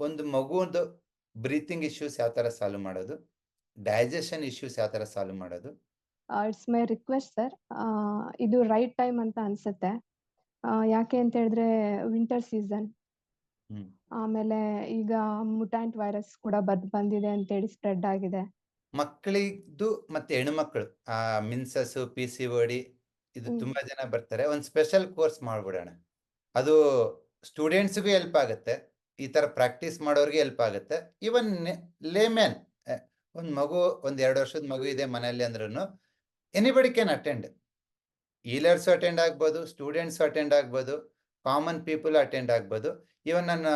ಒಂದು ಮಗುವದು breathing issues ಯಾವ ತರ ಸಾಲ್ವ್ ಮಾಡೋದು? ಡೈಜೆಷನ್ ಇಶ್ಯೂಸ್ ಯಾವ ತರ ಸಾಲ್ವ್ ಮಾಡೋದು? ಇಟ್ಸ್ ಮೈ ರಿಕ್ವೆಸ್ಟ್ ಸರ್ ಇದು ರೈಟ್ ಟೈಮ್ ಅಂತ ಅನ್ಸುತ್ತೆ. ಯಾಕೆ ಅಂತ ಹೇಳಿದ್ರೆ ವಿಂಟರ್ ಸೀಸನ್ ಆಮೇಲೆ ಈಗ ಮುಟಾಂಟ್ ವೈರಸ್ ಕೂಡ ಬದ್ ಬಂದಿದೆ ಅಂತ ಹೇಳಿ ಸ್ಪ್ರೆಡ್ ಆಗಿದೆ. ಮಕ್ಕಳಿದ್ದು ಮತ್ತೆ ಹೆಣ್ಮಕ್ಳು ಆ ಮಿನ್ಸಸ್ ಪಿ ಸಿ ಓಡಿ ಇದು ತುಂಬಾ ಜನ ಬರ್ತಾರೆ. ಒಂದು ಸ್ಪೆಷಲ್ ಕೋರ್ಸ್ ಮಾಡ್ಬಿಡೋಣ. ಅದು ಸ್ಟೂಡೆಂಟ್ಸ್ಗೂ ಹೆಲ್ಪ್ ಆಗುತ್ತೆ. ಈ ಥರ ಪ್ರಾಕ್ಟೀಸ್ ಮಾಡೋರಿಗೆ ಹೆಲ್ಪ್ ಆಗುತ್ತೆ. ಇವನ್ ಲೇಮ್ಯಾನ್ ಒಂದು ಮಗು, ಒಂದು ಎರಡು ವರ್ಷದ ಮಗು ಇದೆ ಮನೆಯಲ್ಲಿ ಅಂದ್ರೂ anybody can attend elders attend ಆಗ್ಬೋದು ಸ್ಟೂಡೆಂಟ್ಸು ಅಟೆಂಡ್ ಆಗ್ಬೋದು ಕಾಮನ್ ಪೀಪಲ್ ಅಟೆಂಡ್ ಆಗ್ಬೋದು. ಈವನ್ ನನ್ನ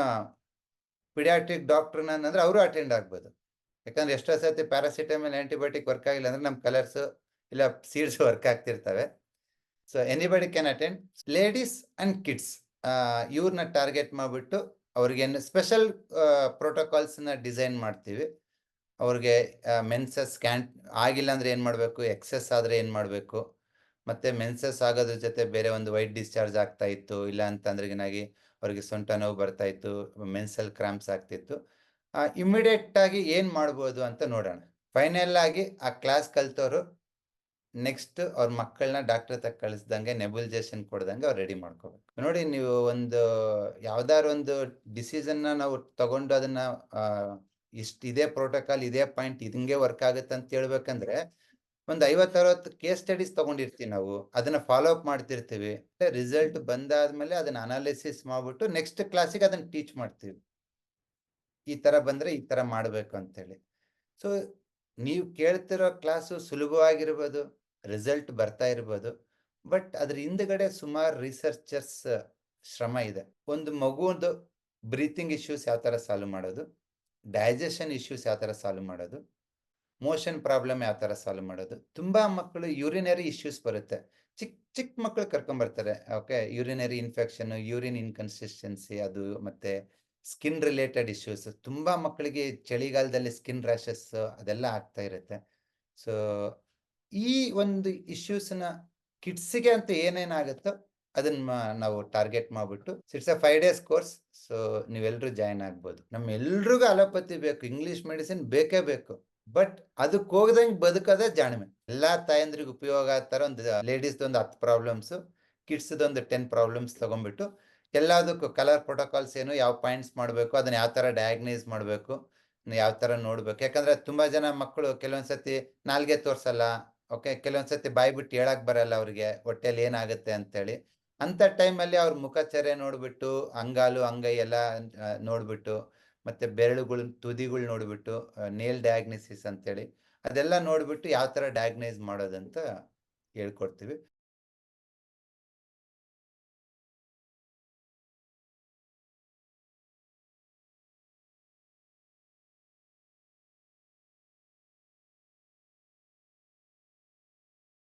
ಪಿಡಿಯಾಟ್ರಿಕ್ ಡಾಕ್ಟರ್ ಅಂದ್ರೆ ಅವರು ಅಟೆಂಡ್ ಆಗ್ಬೋದು. ಯಾಕಂದ್ರೆ ಎಷ್ಟೋ ಸತಿ ಪ್ಯಾರಾಸಿಟಮಲ್ ಆಂಟಿಬಯೋಟಿಕ್ ವರ್ಕ್ ಆಗಿಲ್ಲ ಅಂದ್ರೆ ನಮ್ಮ ಕಲರ್ಸು ಇಲ್ಲ seeds work ಆಗ್ತಿರ್ತವೆ. So anybody can attend ladies and kids ಇವ್ರನ್ನ ಟಾರ್ಗೆಟ್ ಮಾಡಿಬಿಟ್ಟು ಅವ್ರಿಗೆ ಸ್ಪೆಷಲ್ ಪ್ರೋಟೋಕಾಲ್ಸ್ನ ಡಿಸೈನ್ ಮಾಡ್ತೀವಿ. ಅವ್ರಿಗೆ ಮೆನ್ಸಸ್ ಸ್ಕ್ಯಾನ್ ಆಗಿಲ್ಲ ಅಂದರೆ ಏನು ಮಾಡಬೇಕು? ಎಕ್ಸೆಸ್ ಆದರೆ ಏನು ಮಾಡಬೇಕು? ಮತ್ತು ಮೆನ್ಸಸ್ ಆಗೋದ್ರ ಜೊತೆ ಬೇರೆ ಒಂದು ವೈಟ್ ಡಿಸ್ಚಾರ್ಜ್ ಆಗ್ತಾ ಇತ್ತು. ಇಲ್ಲ ಅಂತಂದ್ರೆ ಏನಾಗಿ ಅವ್ರಿಗೆ ಸೊಂಟ ನೋವು ಬರ್ತಾ ಇತ್ತು ಮೆನ್ಸಲ್ ಕ್ರಾಂಪ್ಸ್ ಆಗ್ತಿತ್ತು. ಇಮ್ಮಿಡಿಯೇಟ್ ಆಗಿ ಏನು ಮಾಡ್ಬೋದು ಅಂತ ನೋಡೋಣ. ಫೈನಲ್ ಆಗಿ ಆ ಕ್ಲಾಸ್ ಕಲ್ತವ್ರು ನೆಕ್ಸ್ಟ್ ಅವ್ರ ಮಕ್ಕಳನ್ನ ಡಾಕ್ಟರ್ ತಕ್ಕ ಕಳಿಸ್ದಂಗೆ ನೆಬುಲೈಸೇಷನ್ ಕೊಡ್ದಂಗೆ ಅವ್ರು ರೆಡಿ ಮಾಡ್ಕೋಬೇಕು. ನೋಡಿ ನೀವು ಒಂದು ಯಾವ್ದಾರ ಒಂದು ಡಿಸಿಷನ್ನ ನಾವು ತಗೊಂಡು ಅದನ್ನ ಇಷ್ಟ ಇದೇ ಪ್ರೋಟೋಕಾಲ್ ಇದೇ ಪಾಯಿಂಟ್ ಹಿಂಗೆ ವರ್ಕ್ ಆಗುತ್ತೆ ಅಂತ ಹೇಳ್ಬೇಕಂದ್ರೆ ಒಂದು ಐವತ್ತು ಅರವತ್ತು ಕೇಸ್ ಸ್ಟಡೀಸ್ ತಗೊಂಡಿರ್ತೀವಿ ನಾವು. ಅದನ್ನ ಫಾಲೋ ಅಪ್ ಮಾಡ್ತಿರ್ತೀವಿ. ರಿಸಲ್ಟ್ ಬಂದಾದ್ಮೇಲೆ ಅದನ್ನ ಅನಾಲಿಸಿಸ್ ಮಾಡ್ಬಿಟ್ಟು ನೆಕ್ಸ್ಟ್ ಕ್ಲಾಸಿಗೆ ಅದನ್ನ ಟೀಚ್ ಮಾಡ್ತೀವಿ. ಈ ತರ ಬಂದ್ರೆ ಈ ತರ ಮಾಡ್ಬೇಕು ಅಂತೇಳಿ ಸೊ ನೀವು ಕೇಳ್ತಿರೋ ಕ್ಲಾಸು ಸುಲಭವಾಗಿರ್ಬೋದು. ರಿಸಲ್ಟ್ ಬರ್ತಾ ಇರ್ಬೋದು. ಬಟ್ ಅದ್ರ ಹಿಂದ್ಗಡೆ ಸುಮಾರು ರಿಸರ್ಚರ್ಸ್ ಶ್ರಮ ಇದೆ. ಒಂದು ಮಗುವೊಂದು ಬ್ರೀತಿಂಗ್ ಇಶ್ಯೂಸ್ ಯಾವ ಥರ ಸಾಲ್ವ್ ಮಾಡೋದು? ಡೈಜೆಷನ್ ಇಶ್ಯೂಸ್ ಯಾವ ಥರ ಸಾಲ್ವ್ ಮಾಡೋದು? ಮೋಷನ್ ಪ್ರಾಬ್ಲಮ್ ಯಾವ ಥರ ಸಾಲ್ವ್ ಮಾಡೋದು? ತುಂಬಾ ಮಕ್ಕಳು ಯೂರಿನರಿ ಇಶ್ಯೂಸ್ ಬರುತ್ತೆ. ಚಿಕ್ಕ ಚಿಕ್ಕ ಮಕ್ಕಳು ಕರ್ಕೊಂಬರ್ತಾರೆ okay urinary infection urine inconsistency ಅದು ಮತ್ತೆ ಸ್ಕಿನ್ ರಿಲೇಟೆಡ್ ಇಶ್ಯೂಸ್ ತುಂಬಾ ಮಕ್ಕಳಿಗೆ ಚಳಿಗಾಲದಲ್ಲಿ ಸ್ಕಿನ್ ರ್ಯಾಷಸ್ ಅದೆಲ್ಲ ಆಗ್ತಾ ಇರುತ್ತೆ. ಸೊ ಈ ಒಂದು ಇಶ್ಯೂಸ್ನ ಕಿಡ್ಸಿಗೆ ಅಂತ ಏನೇನಾಗುತ್ತೋ ಅದನ್ನ ನಾವು ಟಾರ್ಗೆಟ್ ಮಾಡ್ಬಿಟ್ಟು it's a five days course so ನೀವೆಲ್ಲರೂ ಜಾಯ್ನ್ ಆಗ್ಬೋದು. ನಮ್ಮ ಎಲ್ರಿಗೂ ಅಲೋಪತಿ ಬೇಕು ಇಂಗ್ಲಿಷ್ ಮೆಡಿಸಿನ್ ಬೇಕೇ ಬೇಕು ಬಟ್ ಅದಕ್ಕೆ ಹೋಗದಂಗೆ ಬದುಕೋದೇ ಜಾಣ್ಮೆ. ಎಲ್ಲಾ ತಾಯಂದ್ರಿಗೆ ಉಪಯೋಗ ಆಗ್ತಾರ ಒಂದು ಲೇಡೀಸ್ ಒಂದು ಹತ್ತು ಪ್ರಾಬ್ಲಮ್ಸ್ ಕಿಡ್ಸ್ ಒಂದು ಟೆನ್ ಪ್ರಾಬ್ಲಮ್ಸ್ ತಗೊಂಡ್ಬಿಟ್ಟು, ಎಲ್ಲದಕ್ಕೂ ಕಲರ್ ಪ್ರೋಟೋಕಾಲ್ಸ್ ಏನು ಯಾವ ಪಾಯಿಂಟ್ಸ್ ಮಾಡಬೇಕು, ಅದನ್ನ ಯಾವ ತರ ಡಯಾಗ್ನೈಸ್ ಮಾಡಬೇಕು ಯಾವ ತರ ನೋಡ್ಬೇಕು. ಯಾಕಂದ್ರೆ ತುಂಬಾ ಜನ ಮಕ್ಕಳು ಕೆಲವೊಂದ್ಸತಿ ನಾಲ್ಗೆ ತೋರ್ಸಲ್ಲ ಓಕೆ ಕೆಲವೊಂದ್ಸತಿ ಬಾಯಿ ಬಿಟ್ಟು ಹೇಳಕ್ ಬರಲ್ಲ ಅವ್ರಿಗೆ, ಹೊಟ್ಟೆಲಿ ಏನಾಗುತ್ತೆ ಅಂತೇಳಿ. ಅಂತ ಟೈಮಲ್ಲಿ ಅವ್ರ ಮುಖಚರ್ಯ ನೋಡ್ಬಿಟ್ಟು, ಅಂಗಾಲು, ಅಂಗೈ ಎಲ್ಲ ನೋಡಿಬಿಟ್ಟು, ಮತ್ತೆ ಬೆರಳುಗಳ, ತುದಿಗಳು ನೋಡ್ಬಿಟ್ಟು ನೇಲ್ ಡಯಾಗ್ನಿಸಿಸ್ ಅಂತೇಳಿ, ಅದೆಲ್ಲ ನೋಡ್ಬಿಟ್ಟು ಯಾವ ತರ ಡಯಾಗ್ನೈಸ್ ಮಾಡೋದಂತ ಹೇಳ್ಕೊಡ್ತೀವಿ.